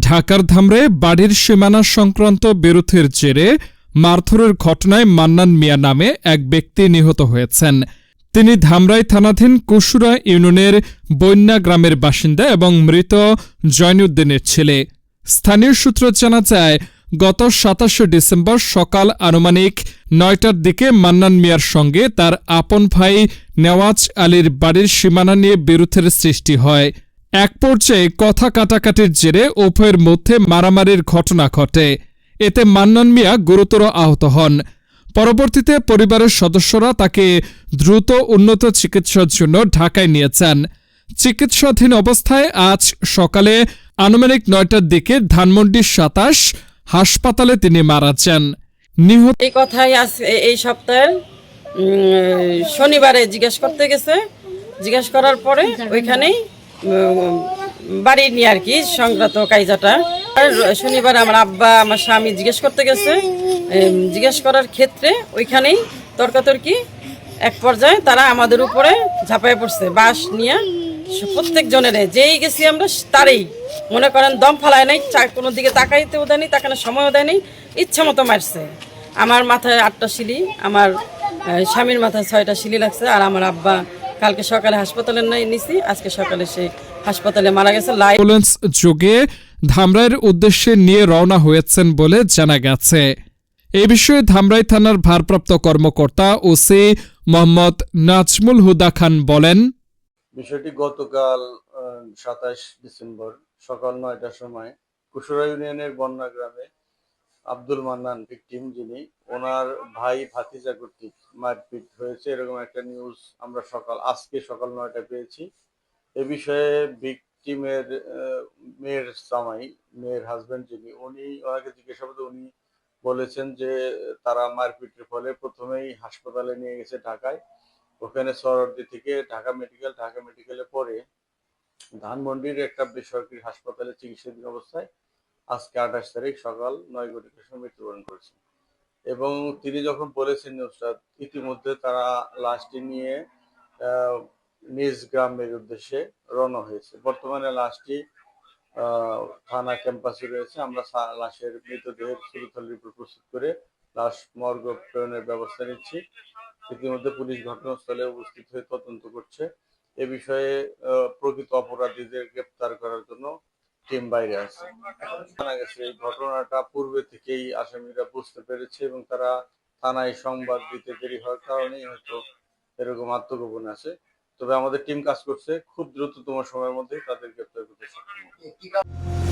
ঢাকার ধামরে বাড়ির সীমানা সংক্রান্ত বিরোধের জেরে মারধরের ঘটনায় মান্নান মিয়া নামে এক ব্যক্তি নিহত হয়েছেন। তিনি ধামরাই থানাধীন কুসুরা ইউনিয়নের বন্যা গ্রামের বাসিন্দা এবং মৃত জয়নুদ্দিনের ছেলে। স্থানীয় সূত্র জানা যায়, গত সাতাশে ডিসেম্বর সকাল আনুমানিক নয়টার দিকে মান্নান মিয়ার সঙ্গে তার আপন ভাই নেওয়াজ আলীর বাড়ির সীমানা নিয়ে বিরোধের সৃষ্টি হয়। এক পর্যায়ে কথা কাটাকাটির জেরে উভয়ের মধ্যে মারামারির ঘটনা ঘটে। এতে মান্নান মিয়া গুরুতর আহত হন। পরবর্তীতে পরিবারের সদস্যরা তাকে দ্রুত উন্নত চিকিৎসার জন্য ঢাকায় নিয়ে যান। চিকিৎসাধীন অবস্থায় আজ সকালে আনুমানিক নয়টার দিকে ধানমন্ডির সাতাশ হাসপাতালে তিনি মারা যান। নিহত এই কথাই এই সপ্তাহে শনিবারে জিজ্ঞেস করতে গেছে। জিজ্ঞেস করার পরে ওইখানেই বাড়ি নিয়ে আর কি, সংক্রান্ত কাইজাটা শনিবার আমার আব্বা, আমার স্বামী জিজ্ঞেস করতে গেছে। জিজ্ঞেস করার ক্ষেত্রে ওইখানেই তর্কাতর্কি এক পর্যায়ে তারা আমাদের উপরে ঝাঁপায় পড়ছে, বাঁশ নিয়ে। প্রত্যেক জনের যেই গেছি আমরা, তারই। মনে করেন, দম ফালায় নাই কোনো দিকে তাকাইতেও দেয়নি, তাকানোর সময়ও দেয়নি ইচ্ছা মতো মারছে। আমার মাথায় আটটা শিলি, আমার স্বামীর মাথায় ছয়টা শিলি লাগছে, আর আমার আব্বা কালকে সকালে হাসপাতালে নাই নিছি আজকে সকালে সে হাসপাতালে মারা গেছে। অ্যাম্বুলেন্স যোগে ধামরাইয়ের উদ্দেশ্যে নিয়ে রওনা হয়েছেন বলে জানা গেছে। এ বিষয়ে ধামরাই থানার ভারপ্রাপ্ত কর্মকর্তা ওসি মোহাম্মদ নাজমুল হুদা খান বলেন বিষয়টি গতকাল সাতাশ ডিসেম্বর সকাল নয়টার সময় কুসুরা ইউনিয়নের বন্যা গ্রামে আব্দুল মান্নান ভিকটিম যিনি, ওনার ভাই ভাতিজা কর্তৃক মারপিট হয়েছে। এরকম একটা নিউজ আমরা সকাল, আজকে সকাল নয়টা পেয়েছি। এ বিষয়ে ভিকটিমের মেয়ের জামাই, মেয়ের হাজবেন্ড যিনি, উনি, ওনাকে জিজ্ঞাসাবাদে উনি বলেছেন যে তারা মারপিটের ফলে প্রথমেই হাসপাতালে নিয়ে গেছে ঢাকায়। ওখানে সরদি থেকে ঢাকা মেডিকেল ঢাকা মেডিকেলে পরে ধানমন্ডির একটা বেসরকারি হাসপাতালে চিকিৎসাধীন অবস্থায় আজকে আঠাশ তারিখ সকাল নয় ঘটিকার সময় মৃত্যুবরণ করেছেন এবং তিনি যখন বলেছেন নিউজটা, ইতিমধ্যে তারা লাশটি নিয়ে নিজ গ্রামের উদ্দেশ্যে রওনা হয়েছে। বর্তমানে লাশটি থানা ক্যাম্পাসে রয়েছে। আমরা লাশের মৃতদেহের সুরতল রিপোর্ট প্রস্তুত করে লাশ মর্গ প্রেরণের ব্যবস্থা নিচ্ছি। ইতিমধ্যে পুলিশ ঘটনাস্থলে উপস্থিত হয়ে তদন্ত করছে। এ বিষয়ে প্রকৃত অপরাধীদের গ্রেপ্তার করার জন্য টিম বাইরে আছে জানা গেছে এই ঘটনাটা পূর্বে থেকেই আসামিরা বুঝতে পেরেছে এবং তারা থানায় সংবাদ দিতে দেরি হওয়ার কারণেই হয়তো এরকম আত্মগোপন আছে তবে আমাদের টিম কাজ করছে, খুব দ্রুততম সময়ের মধ্যে তাদের গ্রেপ্তার করতে সক্ষম।